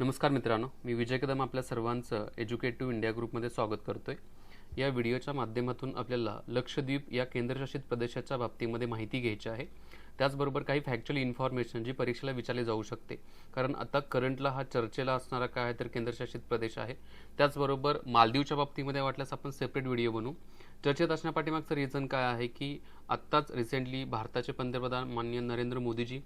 नमस्कार मित्रांनो मी विजय कदम आपल्या सर्वांचं एज्युकेटिव्ह इंडिया ग्रुपमध्ये स्वागत करतोय. या व्हिडिओच्या माध्यमातून आपल्याला लक्षद्वीप या केंद्रशासित प्रदेशाच्या बाबतीमध्ये माहिती घ्यायची आहे. त्याचबरोबर काही फॅक्च्युअल इन्फॉर्मेशन जी परीक्षेला विचारली जाऊ शकते. कारण आता करंटला हा चर्चेला असणारा काय तर केंद्रशासित प्रदेश आहे. त्याचबरोबर मालदीवच्या बाबतीमध्ये वाटल्यास आपण सेपरेट व्हिडिओ बनवू. चर्चेत असण्यापाठीमागचं रिझन काय आहे की आत्ताच रिसेंटली भारताचे पंतप्रधान माननीय नरेंद्र मोदीजी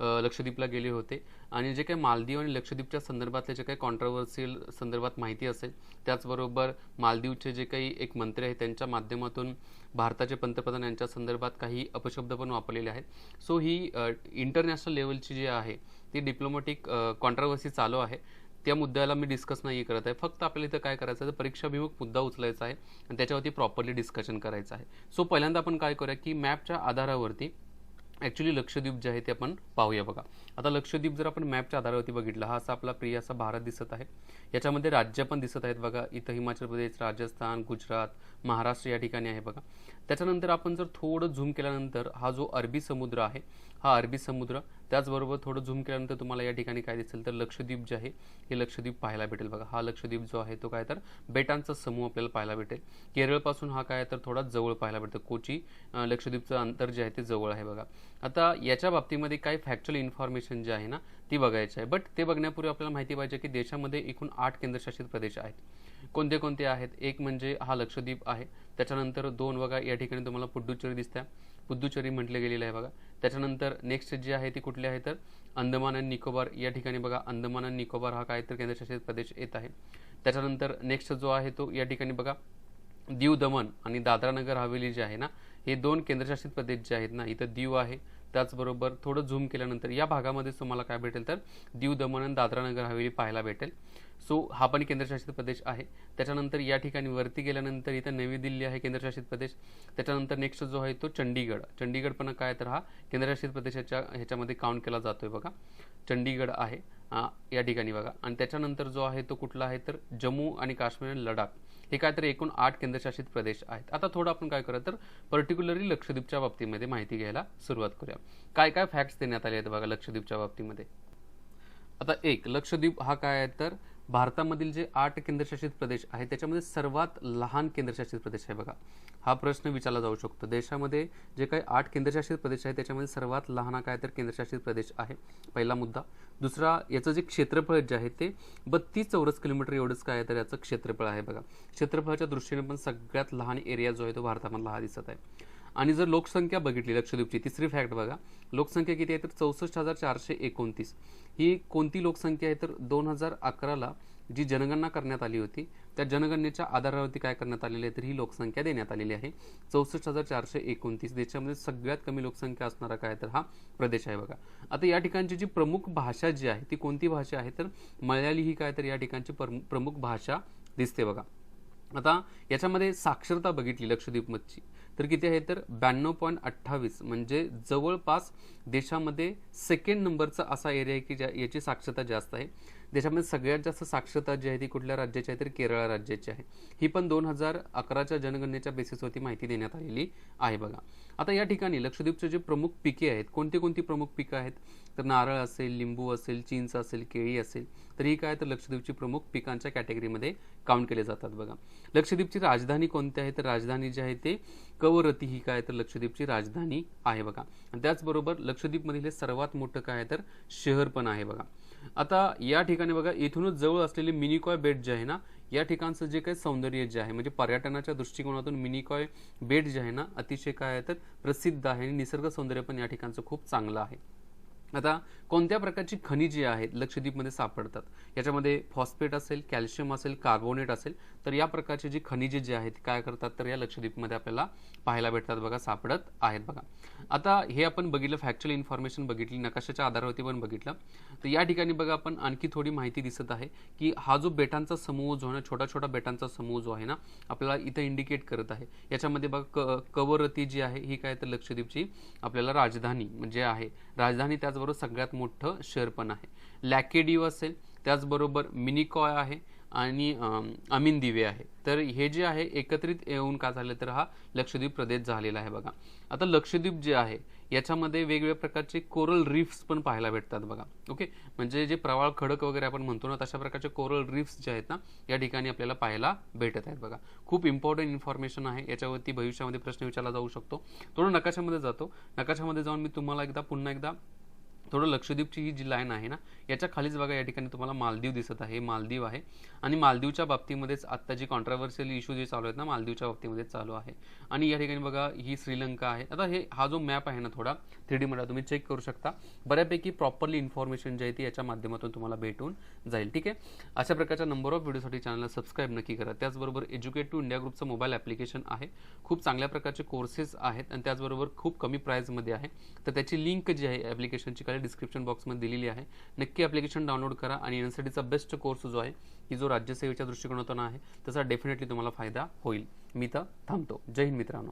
लक्षद्वीपला गेले होते. आणि जे काही मालदीव आणि लक्षद्वीपच्या संदर्भातले जे काही कॉन्ट्रवर्सियल संदर्भात माहिती असेल त्याचबरोबर मालदीवचे जे काही एक मंत्री आहेत त्यांच्या माध्यमातून भारताचे पंतप्रधान यांच्या संदर्भात काही अपशब्द पण वापरलेले आहेत. सो ही इंटरनॅशनल लेवलची जी आहे ती डिप्लोमॅटिक कॉन्ट्रवर्सी चालू आहे. त्या मुद्द्याला मी डिस्कस नाही करत आहे. फक्त आपल्याला इथं काय करायचं आहे तर परीक्षाभिमुख मुद्दा उचलायचा आहे आणि त्याच्यावरती प्रॉपरली डिस्कशन करायचं आहे. सो पहिल्यांदा आपण काय करूया की मॅपच्या आधारावरती ॲक्च्युली लक्षद्वीप जे आहे ते आपण पाहूया बघा. आता लक्षद्वीप जर आपण मॅपच्या आधारावरती बघितलं हा असा आपला प्रिय असा भारत दिसत आहे. याच्यामध्ये राज्य पण दिसत आहेत बघा. इथं हिमाचल प्रदेश राजस्थान गुजरात महाराष्ट्र या ठिकाणी आहे बघा. त्याच्यानंतर आपण जर थोडं झूम केल्यानंतर हा जो अरबी समुद्र आहे हा अरबी समुद्र. त्याचबरोबर थोडं झूम केल्यानंतर तुम्हाला या ठिकाणी काय दिसेल तर लक्षद्वीप जे आहे हे लक्षद्वीप पाहायला भेटेल बघा. हा लक्षद्वीप जो आहे तो काय तर बेटांचा समूह आपल्याला पाहायला भेटेल. केरळपासून हा काय तर थोडा जवळ पाहायला भेटतो. कोची लक्षद्वीपचं अंतर जे आहे ते जवळ आहे बघा. आता याच्या बाबतीमध्ये काय फॅक्च्युअल इन्फॉर्मेशन जे आहे ना ती बघायची आहे. बट ते बघण्यापूर्वी आपल्याला माहिती पाहिजे की देशामध्ये एकूण आठ केंद्रशासित प्रदेश आहेत. कोणते कोणते आहेत? एक म्हणजे हा लक्षद्वीप आहे. त्याच्यानंतर दोन बघा या ठिकाणी तुम्हाला पुड्डुचेरी दिसत्या. पुद्दुचेरी म्हटलं गेलेलं आहे बघा. त्याच्यानंतर नेक्स्ट जे आहे ती कुठली आहे तर अंदमान आणि निकोबार. या ठिकाणी बघा अंदमान आणि निकोबार हा काय तर केंद्रशासित प्रदेश येत आहे. त्याच्यानंतर नेक्स्ट जो आहे तो या ठिकाणी बघा दीव दमन आणि दादरा नगर हवेली जे आहे ना हे दोन केंद्रशासित प्रदेश जे आहेत ना इथं दीव आहे. त्याचबरोबर थोडं झूम केल्यानंतर या भागामध्ये तुम्हाला काय भेटेल तर दीव दमन आणि दादरा नगर हवेली पाहायला भेटेल. सो हा पण केंद्रशासित प्रदेश आहे. त्याच्यानंतर या ठिकाणी वरती गेल्यानंतर इथं नवी दिल्ली आहे केंद्रशासित प्रदेश. त्याच्यानंतर नेक्स्ट जो आहे तो चंडीगड चंडीगड पण काय तर हा केंद्रशासित प्रदेशाच्या ह्याच्यामध्ये काउंट केला जातोय बघा. चंडीगड आहे या ठिकाणी बघा. आणि त्याच्यानंतर जो आहे तो कुठला आहे तर जम्मू आणि काश्मीर आणि लडाख. हे काय तर एकूण आठ केंद्रशासित प्रदेश आहेत. आता थोडं आपण काय करूया तर पर्टिक्युलरली लक्षद्वीपच्या बाबतीमध्ये माहिती घ्यायला सुरुवात करूया. काय काय फॅक्ट्स देण्यात आले आहेत बघा लक्षद्वीपच्या बाबतीमध्ये. आता एक लक्षद्वीप हा काय आहे तर भारतामधील जे आठ केंद्रशासित प्रदेश आहे त्याच्यामध्ये सर्वात लहान केंद्रशासित प्रदेश आहे बघा. हा प्रश्न विचारला जाऊ शकतो. देशामध्ये जे काही आठ केंद्रशासित प्रदेश आहे त्याच्यामध्ये सर्वात लहान हा काय तर केंद्रशासित प्रदेश आहे पहिला मुद्दा. दुसरा याचं जे क्षेत्रफळ जे आहे ते बत्तीस चौरस किलोमीटर एवढंच काय आहे तर याचं क्षेत्रफळ आहे बघा. क्षेत्रफळाच्या दृष्टीने पण सगळ्यात लहान एरिया जो आहे तो भारतामधला हा दिसत आहे. आणि जर लोकसंख्या बघितली लक्षद्वीपची तिसरी फॅक्ट बघा. लोकसंख्या किती आहे तर चौसष्ट हजार चारशे एकोणतीस. ही कोणती लोकसंख्या आहे तर दोन हजार अकराला जी जनगणना करण्यात आली होती त्या जनगणनेच्या आधारावरती काय करण्यात आलेली आहे तर ही लोकसंख्या देण्यात आलेली आहे. चौसष्ट हजार चारशे एकोणतीस देशामध्ये सगळ्यात कमी लोकसंख्या असणारा काय तर हा प्रदेश आहे बघा. आता या ठिकाणची जी प्रमुख भाषा जी आहे ती कोणती भाषा आहे तर मल्याळी ही काय तर या ठिकाणची प्रमुख भाषा दिसते बघा. आता याच्यामध्ये साक्षरता बघितली लक्षद्वीपमधची. तर किती आहे तर? ब्याण्णव पॉईंट अठ्ठावीस. म्हणजे जवळपास देशामध्ये सेकंड नंबरचा असा एरिया आहे की ज्या याची साक्षरता जास्त आहे. देशामध्ये सगळ्यात जास्त साक्षरता जी आहे ती कुठल्या राज्याची आहे तर केरळ राज्याची आहे. ही पण दोन हजार अकराच्या जनगणनेच्या बेसिसवरती माहिती देण्यात आलेली आहे बघा. आता या ठिकाणी लक्षद्वीपचे जे प्रमुख पिके आहेत कोणती कोणती प्रमुख पिकं आहेत? तर नारळ असेल लिंबू असेल चिंच असेल केळी असेल तर ही काय तर लक्षद्वीपची प्रमुख पिकांच्या कॅटेगरीमध्ये काउंट केले जातात बघा. लक्षद्वीपची राजधानी कोणती आहे? तर राजधानी जी आहे ते क कवरती ही काय तर लक्षद्वीपची राजधानी आहे बघा. आणि त्याचबरोबर लक्षद्वीपमधील हे सर्वात मोठं काय आहे तर शहर पण आहे बघा. आता या ठिकाणी बघा इथूनच जवळ असलेले मिनिकॉय बेट जे आहे ना या ठिकाणचं जे काही सौंदर्य जे आहे म्हणजे पर्यटनाच्या दृष्टिकोनातून मिनिकॉय बेट जे आहे ना अतिशय काय आहे तर प्रसिद्ध आहे आणि निसर्ग सौंदर्य पण या ठिकाणचं खूप चांगलं आहे. आता कोणत्या प्रकारची खनिजे आहेत लक्षद्वीपमध्ये सापडतात? याच्यामध्ये फॉस्फेट असेल कॅल्शियम असेल कार्बोनेट असेल तर या प्रकारचे जी खनिजे जे आहेत काय करतात? तर या लक्षद्वीपमध्ये आपल्याला पाहायला भेटतात बघा सापडत आहेत बघा. आता हे आपण बघितलं फॅक्च्युअल इन्फॉर्मेशन बघितली नकाशाच्या आधारावरती पण बघितलं. तर या ठिकाणी बघा आपण आणखी थोडी माहिती दिसत आहे की हा जो बेटांचा समूह जो आहे ना छोटा छोटा बेटांचा समूह जो आहे ना आपल्याला इथं इंडिकेट करत आहे. याच्यामध्ये बघा क कवरती जी आहे ही काय तर लक्षद्वीपची आपल्याला राजधानी म्हणजे आहे. राजधानी त्याचबरोबर सगळ्यात मोठं शेअर पण आहे. लॅकेडिव असेल त्याचबरोबर मिनिकॉय आहे आणि अमीन दिवे आहे. तर हे जे आहे एकत्रित येऊन का झाले तर हा लक्षद्वीप प्रदेश झालेला आहे बघा. आता लक्षद्वीप जे आहे याच्यामध्ये वेगवेगळ्या प्रकारचे कोरल रिफ्स पण पाहायला भेटतात बघा. ओके? म्हणजे जे प्रवाळ खडक वगैरे आपण म्हणतो ना तशा प्रकारचे कोरल रिफ्स जे आहेत ना या ठिकाणी आपल्याला पाहायला भेटत आहेत बघा. खूप इम्पॉर्टंट इन्फॉर्मेशन आहे. याच्यावरती भविष्यामध्ये प्रश्न विचारला जाऊ शकतो. थोडं नकाशामध्ये जातो. नकाशामध्ये जाऊन मी तुम्हाला एकदा पुन्हा एकदा थोडं लक्षद्वीपची ही जी लाईन आहे ना याच्या खालीच बघा या ठिकाणी तुम्हाला मालदीव दिसत आहे हे मालदीव आहे. आणि मालदीवच्या बाबतीमध्येच आत्ता जी कॉन्ट्रावर्सियल इश्यू जे चालू आहेत ना मालदीवच्या बाबतीमध्ये चालू आहे. आणि या ठिकाणी बघा ही श्रीलंका आहे. आता हे हा जो मॅप आहे ना थोडा थ्री डी मध्ये तुम्ही चेक करू शकता. बऱ्यापैकी प्रॉपरली इन्फॉर्मेशन जी आहे ती याच्या माध्यमातून तुम्हाला भेटून जाईल ठीक आहे? अशा प्रकारच्या नंबर ऑफ व्हिडिओसाठी चॅनलला सबस्क्राईब नक्की करा. त्याचबरोबर एज्युकेट टू इंडिया ग्रुपचं मोबाईल ॲप्लिकेशन आहे. खूप चांगल्या प्रकारचे कोर्सेस आहेत आणि त्याचबरोबर खूप कमी प्राईजमध्ये आहे. तर त्याची लिंक जी आहे ॲप्लिकेशनची खाली डिस्क्रिप्शन बॉक्समध्ये दिलेली आहे. नक्की ॲप्लिकेशन डाउनलोड करा आणि एनसीटीचा बेस्ट कोर्स जो आहे की जो राज्यसेवेच्या दृष्टिकोनातून आहे त्याचा डेफिनेटली तुम्हाला फायदा होईल. मी तर थांबतो. जय हिंद मित्रांनो.